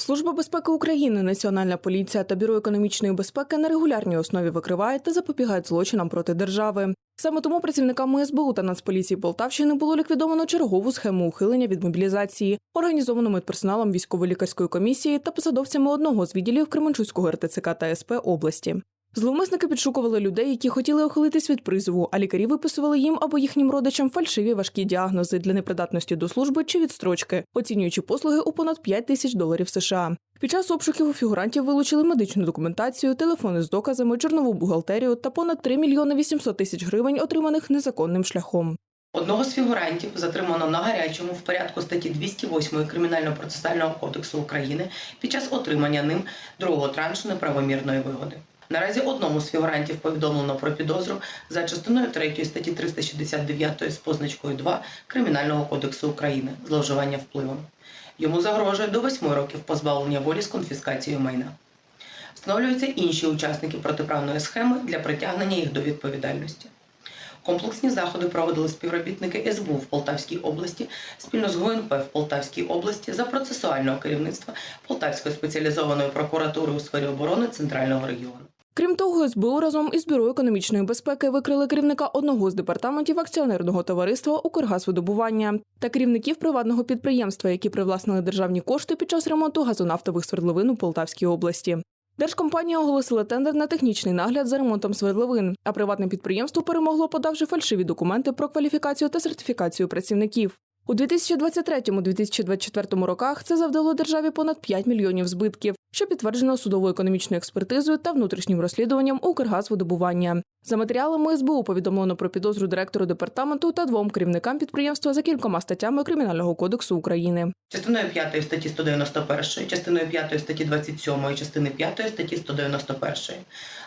Служба безпеки України, Національна поліція та Бюро економічної безпеки на регулярній основі викривають та запобігають злочинам проти держави. Саме тому працівниками СБУ та Нацполіції Полтавщини було ліквідовано чергову схему ухилення від мобілізації, організовану медперсоналом військово-лікарської комісії та посадовцями одного з відділів Кременчуцького РТЦК та СП області. Зловмисники підшукували людей, які хотіли ухилитись від призову, а лікарі виписували їм або їхнім родичам фальшиві важкі діагнози для непридатності до служби чи відстрочки, оцінюючи послуги у понад 5 тисяч доларів США. Під час обшуків у фігурантів вилучили медичну документацію, телефони з доказами, чорнову бухгалтерію та понад 3 мільйони 800 тисяч гривень, отриманих незаконним шляхом. Одного з фігурантів затримано на гарячому в порядку статті 208 Кримінально-процесуального кодексу України під час отримання ним другого траншу неправомірної вигоди. Наразі одному з фігурантів повідомлено про підозру за частиною 3 статті 369 з позначкою 2 Кримінального кодексу України зловживання впливом. Йому загрожує до 8 років позбавлення волі з конфіскацією майна. Встановлюються інші учасники протиправної схеми для притягнення їх до відповідальності. Комплексні заходи проводили співробітники СБУ в Полтавській області спільно з ГУНП в Полтавській області за процесуального керівництва Полтавської спеціалізованої прокуратури у сфері оборони Центрального регіону. Крім того, СБУ разом із бюро економічної безпеки викрили керівника одного з департаментів акціонерного товариства «Укргазвидобування» та керівників приватного підприємства, які привласнили державні кошти під час ремонту газонафтових свердловин у Полтавській області. Держкомпанія оголосила тендер на технічний нагляд за ремонтом свердловин, а приватне підприємство перемогло, подавши фальшиві документи про кваліфікацію та сертифікацію працівників. У 2023-2024 роках це завдало державі понад 5 мільйонів збитків, що підтверджено судовою економічною експертизою та внутрішнім розслідуванням Укргазвидобування. За матеріалами СБУ повідомлено про підозру директору департаменту та двом керівникам підприємства за кількома статтями Кримінального кодексу України. Частиною 5 статті 191, частиною 5 статті 27 і частини 5 статті 191.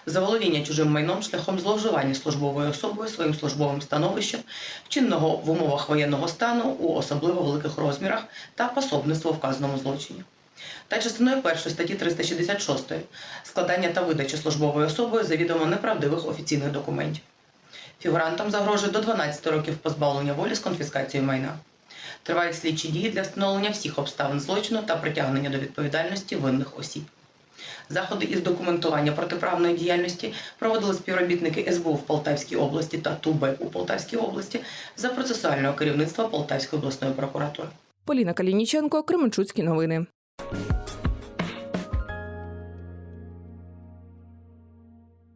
Заволодіння чужим майном шляхом зловживання службовою особою своїм службовим становищем, вчиненого в умовах воєнного стану у особливо великих розмірах та пособництво вказаному злочині. Та частиною 1 статті 366 складання та видача службовою особою завідомо неправдивих офіційних документів. Фігурантам загрожує до 12 років позбавлення волі з конфіскацією майна. Тривають слідчі дії для встановлення всіх обставин злочину та притягнення до відповідальності винних осіб. Заходи із документування протиправної діяльності проводили співробітники СБУ в Полтавській області та ТУБ у Полтавській області за процесуального керівництва Полтавської обласної прокуратури. Поліна Калініченко, Кременчуцькі новини. you